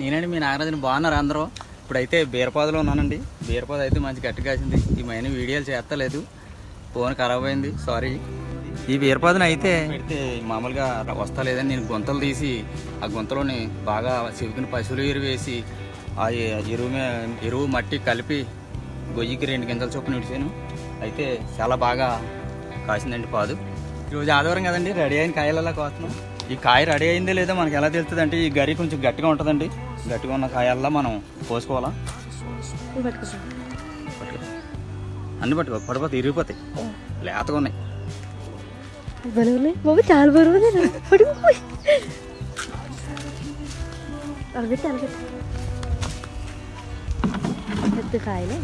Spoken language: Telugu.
నేనండి మీ నాగరాజుని బాగున్నారు అందరూ? ఇప్పుడైతే బీరపాదులో ఉన్నానండి. బీరపాద అయితే మంచి గట్టి కాసింది. ఈ మైన వీడియోలు చేస్తలేదు. ఫోన్ ఖరాబ్ అయింది. సారీ. ఈ బీరపాదుని అయితే పెడితే మామూలుగా వస్తా లేదని నేను గుంతలు తీసి ఆ గుంతలోని బాగా చివుకుని పశువులు ఎరువు వేసి ఆ ఎరువు ఎరువు మట్టి కలిపి గొయ్యికి రెండు గింజల చొప్పున ఇడిచాను. అయితే చాలా బాగా కాసిందండి పాదు. ఈరోజు ఆదివారం కదండి రెడీ అయిన కాయలలా కోస్తున్నాం. ఈ కాయ రెడీ అయిందే లేదో మనకి ఎలా తెలుస్తుంది అంటే ఈ గరి కొంచెం గట్టిగా ఉంటుందండి. గట్టిగా ఉన్న కాయల్లా మనం కోసుకోవాలా. అన్ని పట్టుకో. పడిపోతాయి ఇరిగిపోతాయి. లేతగా ఉన్నాయి. బాబు చాలా అరబెట్టి పెద్ద కాయలే.